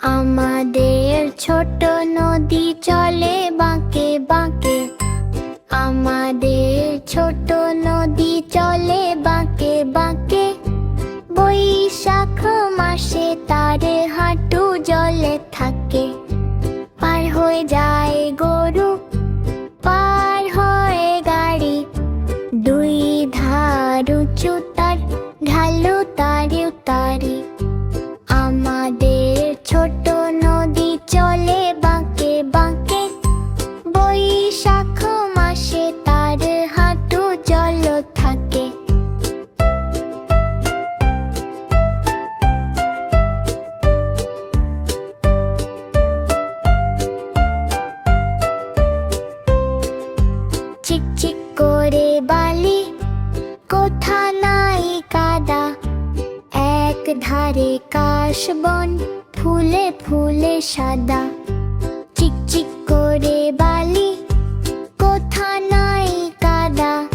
আমাদের ছোট নদী চলে বাঁকে বাঁকে। আমাদের ছোট নদী চলে বাঁকে বাঁকে। বৈশাখ মাসে তার এক কাশ বন, ফুলে ফুলে সাদা। চিক চিক করে বালি, কোথা নাই কাদা।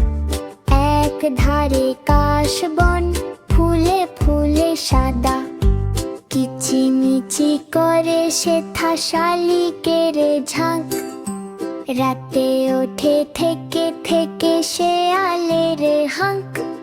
এক ধারে কাশ বন, ফুলে ফুলে সাদা। কিচিমিচি করে সেথা শালিকের ঝাঁক। রাতে ওঠে থেকে থেকে শেয়ালের হাঁক। আমাদের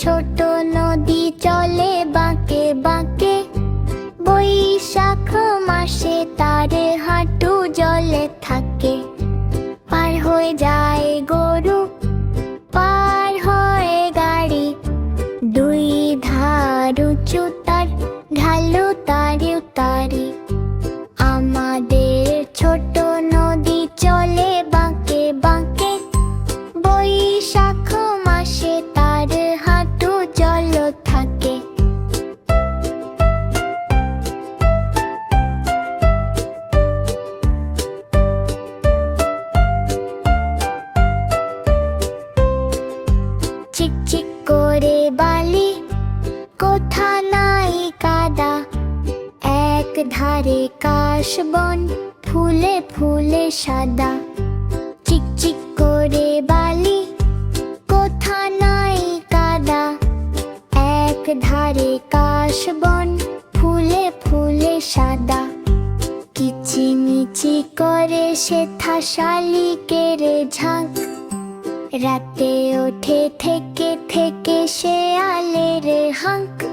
ছোট নদী চলে বাঁকে বাঁকে। বৈশাখ মাসে তার হাঁটু জলে থাকে। পার হয়ে যায় গরু, পার হয়ে গাড়ি। দুই ধার উঁচু তার, ঢালু তারি তারি এক কাশ বন, ফুলে ফুলে সাদা। চিক চিক করে বালি, কোথা নাই কাদা। এক ধারে কাশ বন, ফুলে ফুলে সাদা। কিচিমিচি করে সেথা শালিকের ঝাঁক। রাতে ওঠে থেকে থেকে শেয়ালের হাঁক।